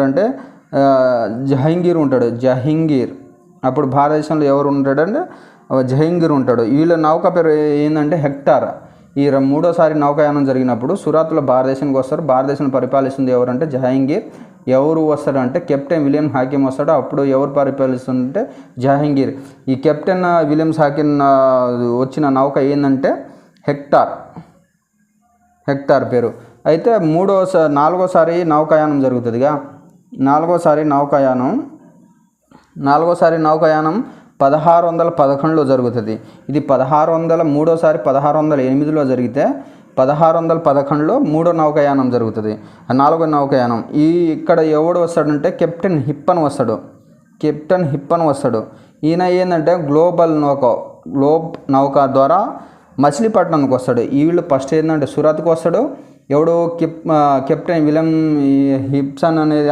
అంటే జహంగీర్ ఉంటాడు. జహంగీర్. అప్పుడు భారతదేశంలో ఎవరు ఉంటాడంటే జహంగీర్ ఉంటాడు. వీళ్ళ నౌక పేరు ఏంటంటే హెక్టార్. ఈ మూడోసారి నౌకాయానం జరిగినప్పుడు సురాత్లో భారతదేశానికి వస్తారు. భారతదేశం పరిపాలిస్తుంది ఎవరంటే జహాంగీర్. ఎవరు వస్తాడు అంటే కెప్టెన్ విలియం హాకిమ్ వస్తాడు. అప్పుడు ఎవరు పరిపాలిస్తుందంటే జహాంగీర్. ఈ కెప్టెన్ విలియమ్స్ హాకిమ్ వచ్చిన నౌక ఏంటంటే హెక్టార్. హెక్టార్ పేరు. అయితే మూడోసారి నాలుగోసారి నౌకాయానం జరుగుతుందిగా నాలుగోసారి నౌకాయానం నాలుగోసారి నౌకాయానం పదహారు వందల పదకొండులో జరుగుతుంది. ఇది పదహారు వందల మూడోసారి పదహారు వందల ఎనిమిదిలో జరిగితే పదహారు వందల పదకొండులో మూడో నౌకాయానం జరుగుతుంది. ఆ నాలుగో నౌకాయానం. ఈ ఇక్కడ ఎవడు వస్తాడంటే కెప్టెన్ హిప్పన్ వస్తాడు. కెప్టెన్ హిప్పన్ వస్తాడు. ఈయన ఏంటంటే గ్లోబల్ నౌక గ్లోబ్ నౌక ద్వారా మచిలీపట్నంకి వస్తాడు. వీళ్ళు ఫస్ట్ ఏంటంటే సూరత్కి వస్తాడు. ఎవడు కెప్ కెప్టెన్ విలియం హిప్సన్ అనేది